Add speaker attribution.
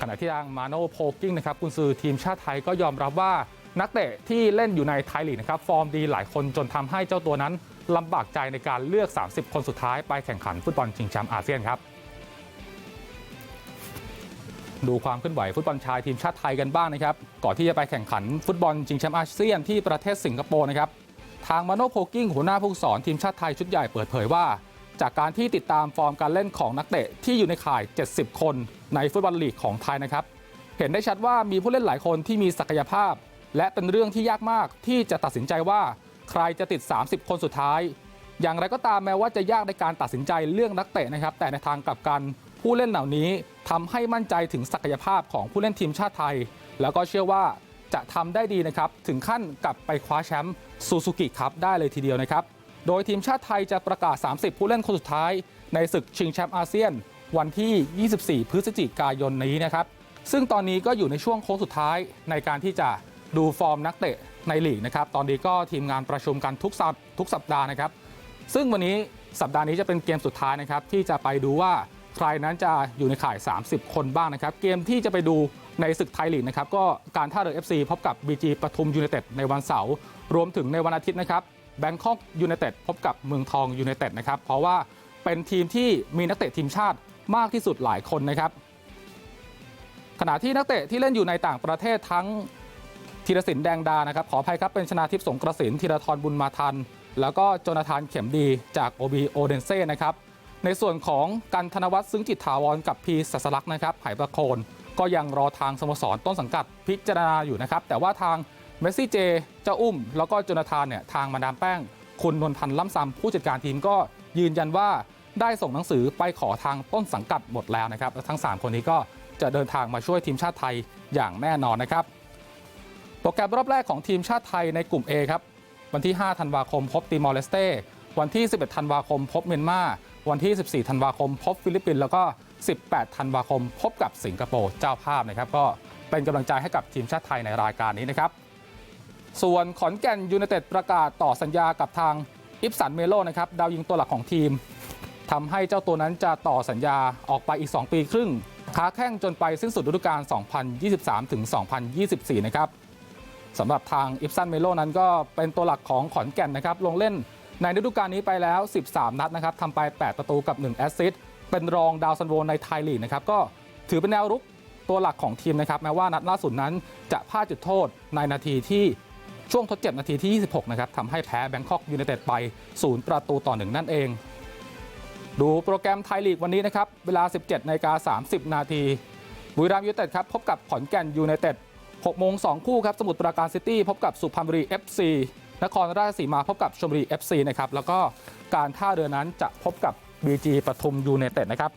Speaker 1: ขณะที่ทางมาโนโพกิ้งนะครับกุนซือทีมชาติไทยก็ยอมรับว่านักเตะที่เล่นอยู่ในไทยลีกนะครับฟอร์มดีหลายคนจนทำให้เจ้าตัวนั้นลำบากใจในการเลือก 30 คนสุดท้ายไปแข่งขันฟุตบอลชิงแชมป์อาเซียนครับดูความเคลื่อนไหวฟุตบอลชายทีมชาติไทยกันบ้างนะครับ ก่อนที่จะไปแข่งขันฟุตบอลชิงแชมป์อาเซียนที่ประเทศสิงคโปร์นะครับ ทางมาโนโพกิ้งหัวหน้าผู้สอนทีมชาติไทยชุดใหญ่เปิดเผยว่า จากการที่ติดตามฟอร์มการเล่นของนักเตะที่อยู่ในข่าย 70 คนในฟุตบอลลีกของไทยนะครับ เห็นได้ชัดว่ามีผู้เล่นหลายคนที่มีศักยภาพ และเป็นเรื่องที่ยากมากที่จะตัดสินใจว่าใครจะติด 30 คนสุดท้าย อย่างไรก็ตามแม้ว่าจะยากในการตัดสินใจเรื่องนักเตะนะครับ แต่ในทางกลับกันผู้เล่นเหล่านี้ทำให้มั่นใจถึงศักยภาพของผู้เล่นทีมชาติไทย แล้วก็เชื่อว่าจะทำได้ดีนะครับ ถึงขั้นกลับไปคว้าแชมป์ซูซูกิครับได้เลยทีเดียวนะครับ โดยทีมชาติไทยจะประกาศ 30 ผู้เล่นคนสุดท้ายในศึกชิงแชมป์อาเซียน วันที่ 24 พฤศจิกายนนี้นะครับ ซึ่งตอนนี้ก็อยู่ในช่วงโค้งสุดท้ายในการที่จะดูฟอร์มนักเตะในลีกนะครับ ตอนนี้ก็ทีมงานประชุมกันทุกสัปทุกสัปดาห์นะครับ ซึ่งวันนี้สัปดาห์นี้จะเป็นเกมสุดท้ายนะครับ ที่จะไปดูว่าใครนั้นจะอยู่ในข่าย 30 คนบ้างนะครับ เกมที่จะไปดูในศึกไทยลีกนะครับ ก็การท่าเรือ FC พบกับ BG ปทุมยูไนเต็ดในวันเสาร์รวมถึงในวันอาทิตย์นะครับ คอกยูไนเต็ดพบกับเมืองทองยูไนเต็ดนะครับเพราะว่าเป็นทีมที่มีนักเตะทีมชาติมากที่สุดหลายคนนะครับ ขณะที่นักเตะที่เล่นอยู่ในต่างประเทศทั้งธีรศิลปแดงดานะครับขออภัยครับเป็นชนาทิพย์สงกระสินธีรทรบุญมาทัน แล้วก็โจนาธานเข็มดีจากโอบีโอเดนเซ่นะครับในส่วนของกันธนวัฒน์ซึ่งจิตถาวรกับพีสัสลักษ์นะครับไหประโคนก็ยังรอทางสโมสรต้นสังกัดพิจารณาอยู่นะครับแต่ว่าทาง เมสซี่เจ เจ้าอุ้ม แล้วก็โจนาธานเนี่ยทางมาดามแป้ง คุณนนพันธ์ล่ำซำผู้จัดการทีมก็ยืนยันว่าได้ส่งหนังสือไปขอทางต้นสังกัดหมดแล้วนะครับและทั้ง 3 คนนี้ก็จะเดินทางมาช่วยทีมชาติไทยอย่างแน่นอนนะครับ โปรแกรมรอบแรกของทีมชาติไทยในกลุ่ม A ครับ วันที่ 5 ธันวาคมพบติมอร์เลสเต้ วันที่ 11 ธันวาคมพบเมียนมา วันที่ 14 ธันวาคมพบฟิลิปปินส์แล้วก็ 18 ธันวาคมพบกับสิงคโปร์เจ้าภาพนะครับ ก็เป็นกำลังใจให้กับทีมชาติไทยในรายการนี้นะครับ ส่วนขอนแก่นยูไนเต็ดประกาศต่อสัญญากับทางอิฟสันเมโลนะครับดาวยิงตัวหลักของทีมทำให้เจ้าตัวนั้นจะต่อสัญญาออกไปอีก 2 ปีครึ่ง ค้าแข้งจนไปสิ้นสุดฤดูกาล 2023 ถึง 2024 นะครับสำหรับทางอิฟซันเมโลนั้นก็เป็นตัวหลักของขอนแก่นนะครับลงเล่นในฤดูกาลนี้ไปแล้ว 13 นัดนะครับทำไป 8 ประตูกับ 1 แอสซิสต์เป็นรองดาวซันโวในไทยลีกนะครับก็ถือเป็นแนวรุกตัวหลักของทีมนะครับแม้ว่านัดล่าสุดนั้นจะพลาดจุดโทษในนาทีที่ ช่วงทดเจ็บนาทีที่ 26 นะครับทำให้แพ้แบงคอกยูไนเต็ดไป 0 ประตูต่อ 1 นั่นเอง ดูโปรแกรมไทยลีกวันนี้นะครับ เวลา 17นาฬิกา30 นาทีบุรีรัมย์ยูไนเต็ดครับ พบกับขอนแก่นยูไนเต็ด6โมง2คู่ครับ สมุทรปราการซิตี้พบกับสุพรรณบุรี FC นครราชสีมาพบกับชลบุรี FC นะครับ แล้วก็การท่าเรือนั้นจะพบกับ BG ปทุมยูไนเต็ดนะครับ